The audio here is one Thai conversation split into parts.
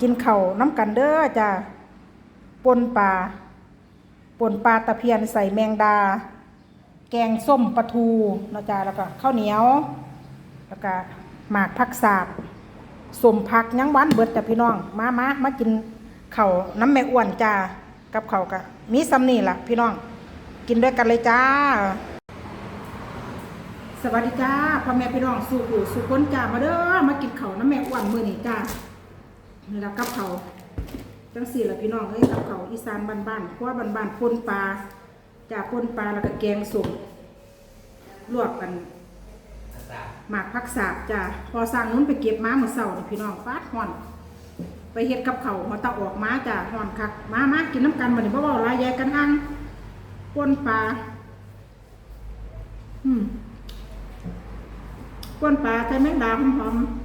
กินเข้าน้ำกันเด้อจ้าปนปลาปนปลาตะเพียนใส่แมงดา แกงส้มปลาทูนะจ๊ะแล้วก็ข้าวเหนียว แล้วก็หมากผักสาบสมผักยังหวานเบิดจ้ะพี่น้อง มามามากินเข้าน้ำแม่อ้วนจ้ากับเข้ากะมีซ้ำนี่ล่ะ พี่น้อง กินด้วยกันเลยจ้า สวัสดีจ้าพ่อแม่พี่น้องสู่หูสู่คนจ้ามาเด้อมากินเข้าน้ำแม่อ้วนมื้อนี้จ้า นี่ละกับข้าจังสี่ละพี่น้องเอ้ยกับข้าอีสานบ้านๆครัวบ้านๆปนปลาจ้าปนปลาแล้วก็แกงส้มลวกกันหมากพักสาบจ้าพอสร้างนู้นไปเก็บม้าเมื่อเช้านี่พี่น้องฟาดห่อน ไปเฮ็ดกับเขาหัวตะออกม้าจ้าห่อนคักม้ามากินน้ำกันบัดนี้บ่เว้าหลายแยกกันอังปนปลาอืมปนปลาใส่แมงดาหอมๆ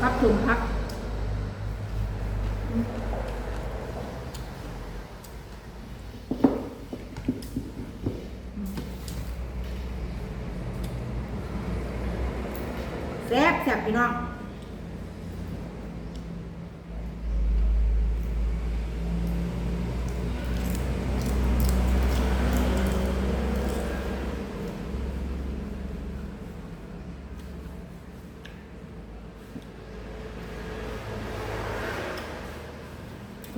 พักถุงพัก แซ่บแซ่บพี่น้อง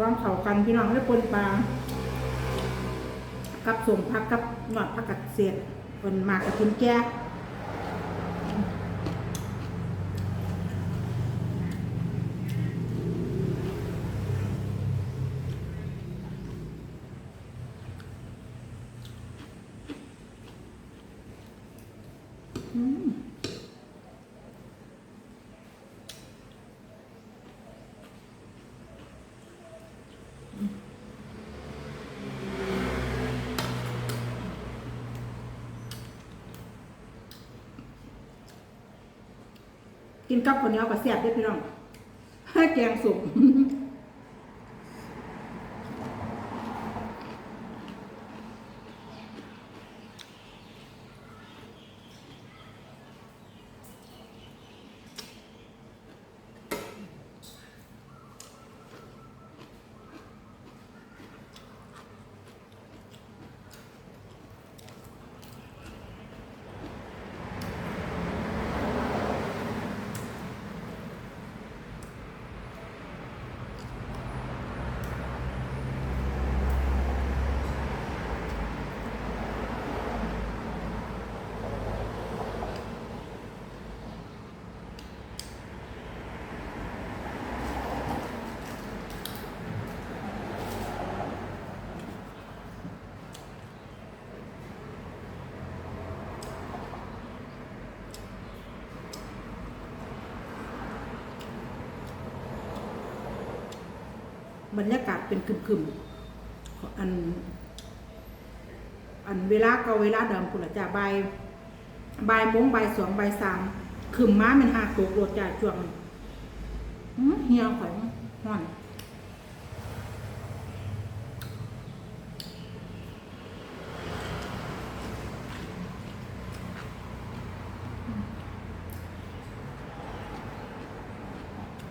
ความเข่ากันพี่น้องและปนปลากับสมพักกับหนอดพักกัดเสียดปนมากกับทุนแก่ กินกับข้นเหนียวกับแซ่บเด้วยพี่น้องให้แกงสุก บรรยากาศเป็นคึมๆอัน อันเวลาเก็เวลาเดิมคุณละจ้าบ่ายบ่ายโมงบ่ายสองบ่ายสามคึมม้ามันหาโกกรถจ่าช่วงนี้อื้อเหี่ยวข่อยห่อน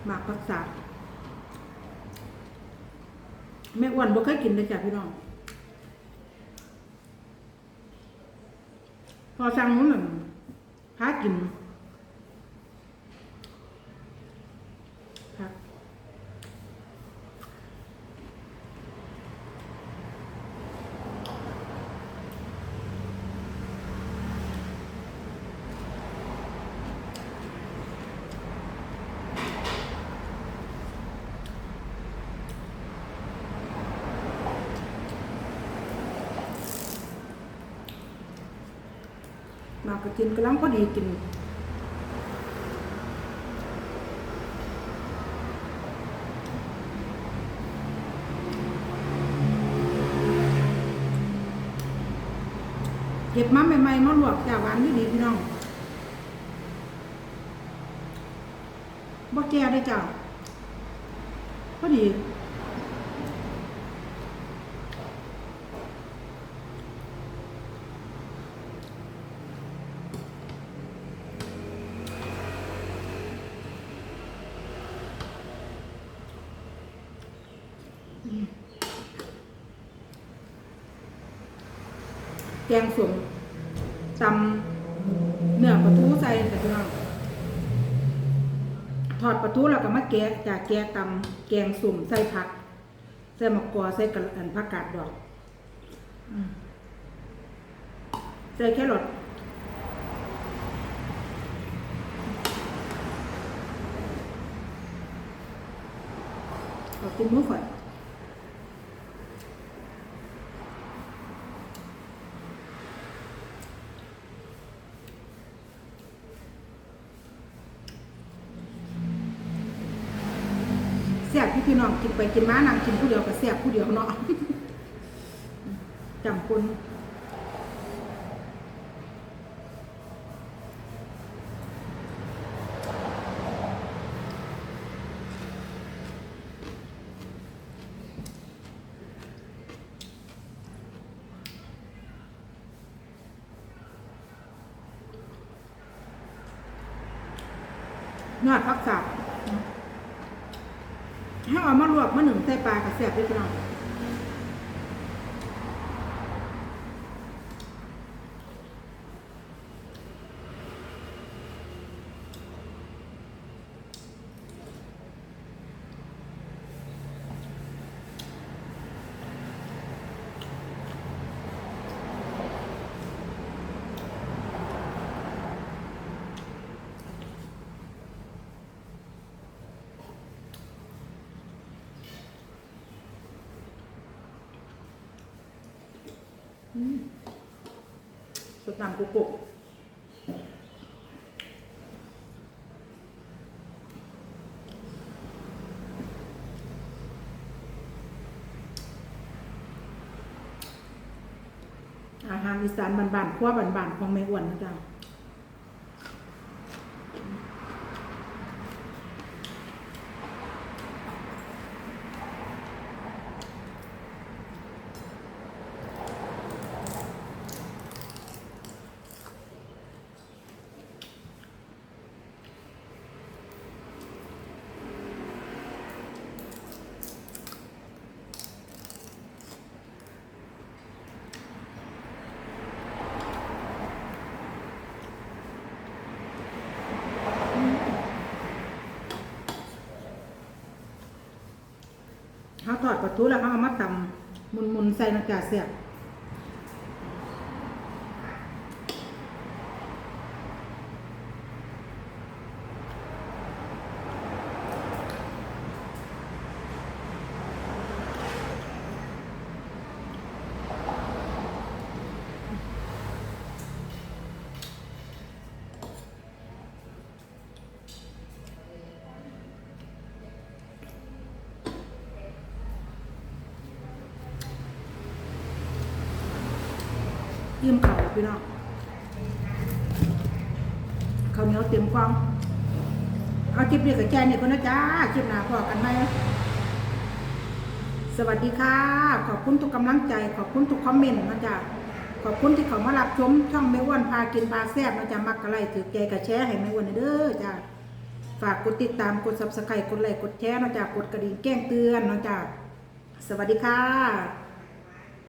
หมากผักสา แม่อ้วนบ่เคยกินเลยจ้ะพี่น้อง พอสั่งนู้นน่ะพากิน มากกระกินกำลังพอดีกินเก็บมาใหม่ๆมาลวกจ้าหวานดีดีพี่น้องบ่แก่ได้จ้าพอดี กงส้มตำเนื้อปลาทูใส่แต่พี่น้องทอดปลาทูแล้วก็มาแกะจากแกะตำแกงส้มใส่ผัก ใส่มะกอใส่กระอันผักกาดดอกใส่แครอทเอากินมื้อข่อย แซ่บพี่พี่ นไปกินมานั่งกินผู้เดียวก็แซ่บผู้เดียวเนาะจำคนยอดพักสับ ให้เอามาลวกมาหนึ่งใส่ปลากระแสบด้วยพี่น้อง สดน้ำกุกกุกอาหารอีสานบานๆครัวบานๆของแม่อ้วนนะจ๊ะ เขาทอดปลาทูแล้วเขาเอามาตำมุนๆใส่น้ำจ่าเสียบ ยิ้มเขาพี่น้องข้าวเหนียวเต็มกองเอาคลิปนี้กับแกนี่คนนะจ้าคลิปหน้าพอกันไหมสวัสดีค่ะ ขอบคุณทุกกำลังใจ ขอบคุณทุกคอมเมนต์นะจ๊ะขอบคุณที่เขามารับชมช่องแม่อ้วนพากินปลาแซ่บนะจ๊ะมักกะไลถือใจกับแชร์ให้แม่อ้วนเด้อจ้ะฝากกดติดตามกดซับสไครต์กดไลค์กดแชร์นะจ๊ะกดกระดิ่งแจ้งเตือนนะจ๊ะสวัสดีค่ะ